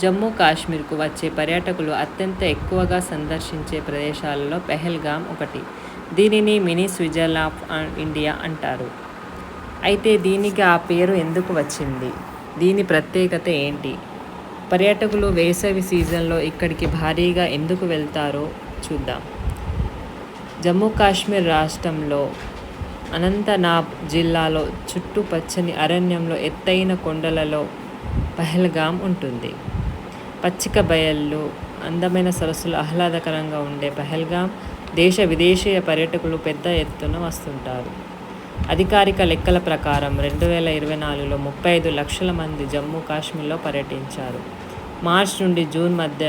జమ్మూ కాశ్మీర్కు వచ్చే పర్యాటకులు అత్యంత ఎక్కువగా సందర్శించే ప్రదేశాలలో పెహల్గామ్ ఒకటి. దీనిని మినీ స్విట్జర్లాండ్ ఆఫ్ ఇండియా అంటారు. అయితే దీనికి ఆ పేరు ఎందుకు వచ్చింది? దీని ప్రత్యేకత ఏంటి? పర్యాటకులు వేసవి సీజన్లో ఇక్కడికి భారీగా ఎందుకు వెళ్తారో చూద్దాం. జమ్మూ కాశ్మీర్ రాష్ట్రంలో అనంతనాగ్ జిల్లాలో చుట్టూ పచ్చని అరణ్యంలో ఎత్తైన కొండలలో పహల్గామ్ ఉంటుంది. పచ్చిక బయళ్ళు, అందమైన సరస్సులు ఆహ్లాదకరంగా ఉండే పహల్గామ్ దేశ విదేశీయ పర్యాటకులు పెద్ద ఎత్తున వస్తుంటారు. అధికారిక లెక్కల ప్రకారం రెండు వేల ఇరవై నాలుగులో ముప్పై ఐదు లక్షల మంది జమ్మూ కాశ్మీర్లో పర్యటించారు. మార్చ్ నుండి జూన్ మధ్య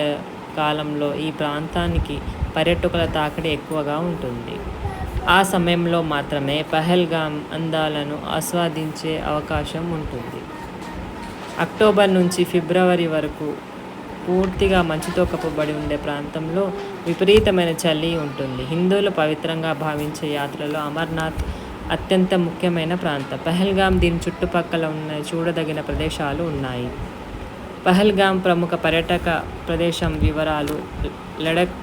కాలంలో ఈ ప్రాంతానికి పర్యాటకుల తాకిడి ఎక్కువగా ఉంటుంది. ఆ సమయంలో మాత్రమే పహల్గామ్ అందాలను ఆస్వాదించే అవకాశం ఉంటుంది. అక్టోబర్ నుంచి ఫిబ్రవరి వరకు పూర్తిగా మంచుతో కప్పబడి ఉండే ప్రాంతంలో విపరీతమైన చలి ఉంటుంది. హిందువులు పవిత్రంగా భావించే యాత్రలో అమర్నాథ్ అత్యంత ముఖ్యమైన ప్రాంతం. పహల్గామ్, దీని చుట్టుపక్కల ఉన్న చూడదగిన ప్రదేశాలు ఉన్నాయి. పహల్గామ్ ప్రముఖ పర్యాటక ప్రదేశం వివరాలు లడఖ్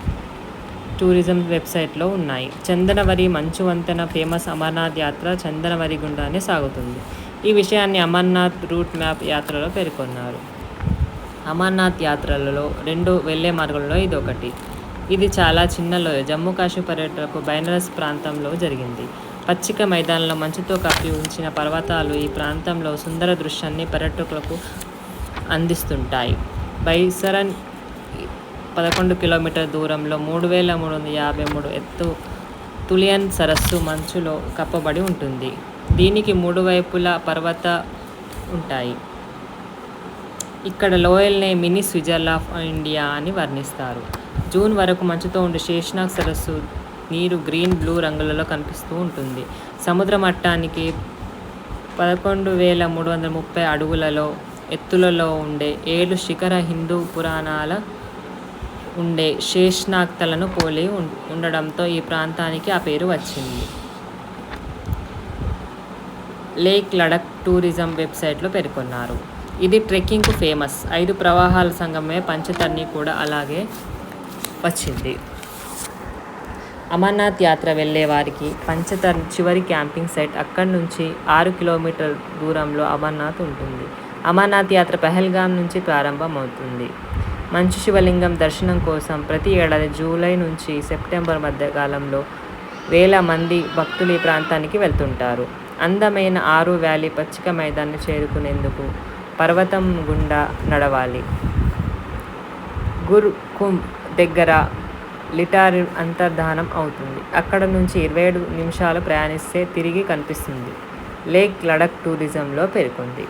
టూరిజం వెబ్సైట్లో ఉన్నాయి. చందనవరి మంచు వంతెన ఫేమస్ అమర్నాథ్ యాత్ర చందనవరి గుండానే సాగుతుంది. ఈ విషయాన్ని అమర్నాథ్ రూట్ మ్యాప్ యాత్రలో పేర్కొన్నారు. అమర్నాథ్ యాత్రలలో రెండు వెళ్ళే ఇది ఒకటి ఇది చాలా చిన్న లోయ. జమ్మూ కాశ్మీర్ పర్యటనకు బైనరస్ ప్రాంతంలో జరిగింది. పచ్చిక మైదానంలో మంచుతో కప్పి ఉంచిన పర్వతాలు ఈ ప్రాంతంలో సుందర దృశ్యాన్ని పర్యాటకులకు అందిస్తుంటాయి. బైసరన్ పదకొండు కిలోమీటర్ల దూరంలో మూడు వేల మూడు వందల యాభై మూడు ఎత్తు తులియన్ సరస్సు మంచులో కప్పబడి ఉంటుంది. దీనికి మూడు వైపులా పర్వత ఉంటాయి. ఇక్కడ లోయల్నే మినీ స్విట్జర్లాండ్ ఆఫ్ ఇండియా అని వర్ణిస్తారు. జూన్ వరకు మంచుతో ఉండే శేషనాగ్ సరస్సు నీరు గ్రీన్, బ్లూ రంగులలో కనిపిస్తూ ఉంటుంది. సముద్ర మట్టానికి పదకొండు వేల మూడు వందల ముప్పై అడుగులలో ఎత్తులలో ఉండే ఏడు శిఖర హిందూ పురాణాల ఉండే శేషనాగ్ తలను పోలి ఉండడంతో ఈ ప్రాంతానికి ఆ పేరు వచ్చింది. లేక్ లడఖ్ టూరిజం వెబ్సైట్లో పేర్కొన్నారు. ఇది ట్రెక్కింగ్కు ఫేమస్. ఐదు ప్రవాహాల సంగమే పంచతర్ని కూడా అలాగే వచ్చింది. అమర్నాథ్ యాత్ర వెళ్ళే వారికి పంచతర్ చివరి క్యాంపింగ్ సైట్. అక్కడి నుంచి ఆరు కిలోమీటర్ల దూరంలో అమర్నాథ్ ఉంటుంది. అమర్నాథ్ యాత్ర పెహల్గాం నుంచి ప్రారంభమవుతుంది. మంచు శివలింగం దర్శనం కోసం ప్రతి ఏడాది జూలై నుంచి సెప్టెంబర్ మధ్యకాలంలో వేల మంది భక్తులు ఈ ప్రాంతానికి వెళ్తుంటారు. అందమైన ఆరు వ్యాలీ పచ్చిక మైదాన్ని చేరుకునేందుకు పర్వతం గుండా నడవాలి. గుర్ కుం దగ్గర లిటార్ అంతర్ధానం అవుతుంది. అక్కడ నుంచి ఇరవై ఏడు నిమిషాలు ప్రయాణిస్తే తిరిగి కనిపిస్తుంది. లేక్ లడఖ్ టూరిజంలో పేర్కొంది.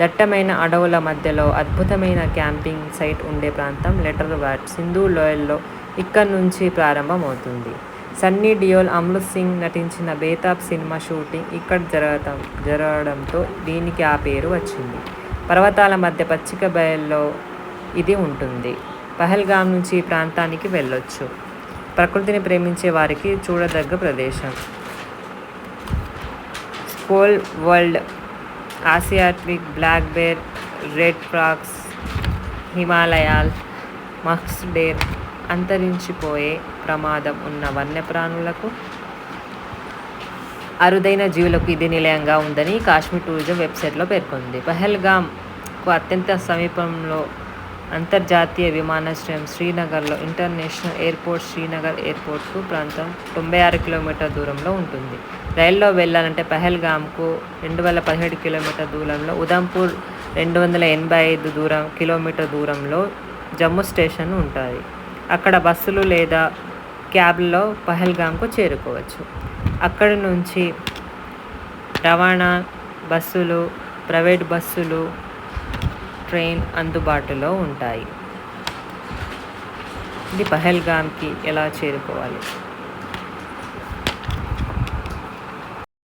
దట్టమైన అడవుల మధ్యలో అద్భుతమైన క్యాంపింగ్ సైట్ ఉండే ప్రాంతం లెటర్ వాట్ సింధు లోయల్లో ఇక్కడి నుంచి ప్రారంభమవుతుంది. సన్నీ డియోల్, అమృత్ సింగ్ నటించిన బేతాబ్ సినిమా షూటింగ్ ఇక్కడ జరగడంతో దీనికి ఆ పేరు వచ్చింది. పర్వతాల మధ్య పచ్చిక బయల్లో ఇది ఉంటుంది. పహల్గామ్ నుంచి ఈ ప్రాంతానికి వెళ్ళొచ్చు. ప్రకృతిని ప్రేమించే వారికి చూడదగ్గ ప్రదేశం. స్కోల్ world, Asiatic black bear, red fox Himalayan mux deer అంతరించిపోయే ప్రమాదం ఉన్న వన్యప్రాణులకు, అరుదైన జీవులకు ఇది నిలయంగా ఉందని కాశ్మీర్ టూరిజం వెబ్సైట్లో పేర్కొంది. పహల్గామ్కు అత్యంత సమీపంలో అంతర్జాతీయ విమానాశ్రయం శ్రీనగర్లో ఇంటర్నేషనల్ ఎయిర్పోర్ట్ శ్రీనగర్ ఎయిర్పోర్ట్కు ప్రాంతం తొంభై ఆరు కిలోమీటర్ల దూరంలో ఉంటుంది. రైల్లో వెళ్ళాలంటే పహల్గామ్కు రెండు వేల పదిహేడు కిలోమీటర్ దూరంలో, ఉదంపూర్ రెండు వందల ఎనభై ఐదు దూరం కిలోమీటర్ దూరంలో జమ్మూ స్టేషన్ ఉంటుంది అక్కడ బస్సులు లేదా క్యాబ్లలో పహల్గామ్కు చేరుకోవచ్చు. అక్కడ నుంచి రవాణా, బస్సులు, ప్రైవేట్ బస్సులు, ట్రైన్ అందుబాటులో ఉంటాయి. ఇది పహల్గామ్కి ఎలా చేరుకోవాలి